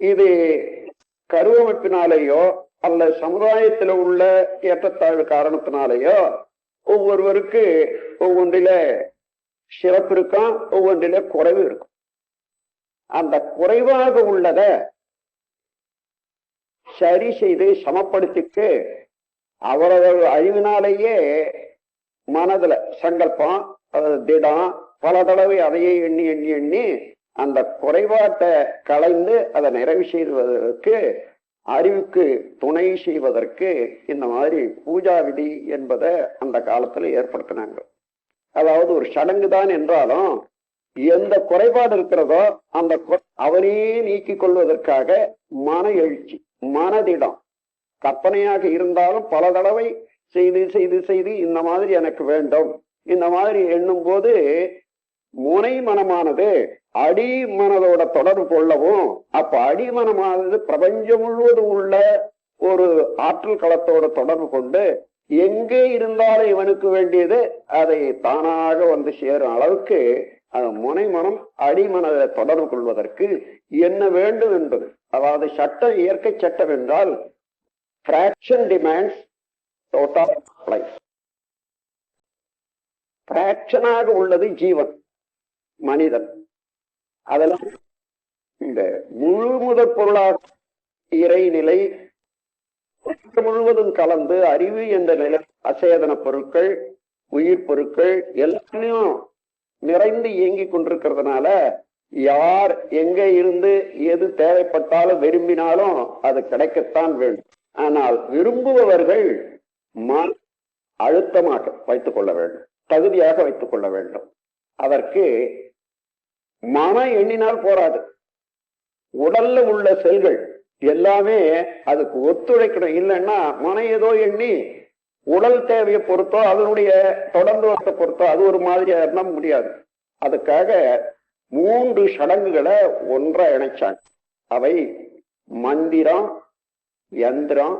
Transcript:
இது கருவமைப்பினாலேயோ அல்ல சமுதாயத்துல உள்ள ஏற்றத்தாழ்வு காரணத்தினாலேயோ ஒவ்வொருவருக்கு ஒவ்வொன்றில சிறப்பு இருக்கும் ஒவ்வொன்றில குறைவு இருக்கும். அந்த குறைவாக உள்ளத சரி செய்து சமப்படுத்திட்டு அவரவர் அழிவினாலேயே மனதுல சங்கல்பம் அது திடம் பல தடவை அதையே எண்ணி எண்ணி எண்ணி அந்த குறைபாட்டை களைந்து அதை நிறைவு செய்வதற்கு அறிவுக்கு துணை செய்வதற்கு இந்த மாதிரி பூஜா விதி என்பதை அந்த காலத்துல ஏற்படுத்தினாங்க. அதாவது ஒரு சடங்கு தான் என்றாலும் எந்த குறைபாடு இருக்கிறதோ அந்த அவனே நீக்கி நீக்கிக் கொள்வதற்காக மன எழுச்சி மனதிடம். கற்பனையாக இருந்தாலும் பல தடவை செய்து செய்து செய்து இந்த மாதிரி எனக்கு வேண்டும். இந்த மாதிரி எண்ணும் போது முனை மனமானது அடி மனதோட தொடர்பு கொள்ளவும் அப்ப அடி மனமானது பிரபஞ்சம் முழுவதும் உள்ள ஒரு ஆற்றல் களத்தோட தொடர்பு கொண்டு எங்கே இருந்தாலும் இவனுக்கு வேண்டியது அதை தானாக வந்து சேரும் அளவுக்கு அது முனை மனம் அடிமனதை தொடர்பு கொள்வதற்கு என்ன வேண்டும் என்பது. அதாவது சட்டம் இயற்கை சட்டம் என்றால் பிராக்ஷன் டிமாண்ட்ஸ் டோட்டல் life. ஆக உள்ளது ஜீவன். மனிதன். அதெல்லாம் இந்த முழு முதற் பொருளாக இறைநிலை முழுவதும் கலந்து அறிவு என்ற நிலை அசேதன பொருட்கள் உயிர் பொருட்கள் எல்லாத்தையும் நிறைந்து இயங்கிக் கொண்டிருக்கிறதுனால யார் எங்க இருந்து எது தேவைப்பட்டாலும் விரும்பினாலும் அது கிடைக்கத்தான் வேண்டும். ஆனால் விரும்புபவர்கள் மன அழுத்தமாக வைத்துக் கொள்ள வேண்டும் தகுதியாக வைத்துக் கொள்ள வேண்டும். அதற்கு மனம் எண்ணினால் போராது. உடல்ல உள்ள செல்கள் எல்லாமே அதுக்கு ஒத்துழைக்கணும். இல்லைன்னா மனம் ஏதோ எண்ணி உடல் தேவையை பொறுத்தோ அதனுடைய தொடர்ந்து வரத்தை பொறுத்தோ அது ஒரு மாதிரியா இருந்தால் முடியாது. அதுக்காக மூன்று சடங்குகளை ஒன்றா இணைச்சாங்க. அவை மந்திரம் யந்திரம்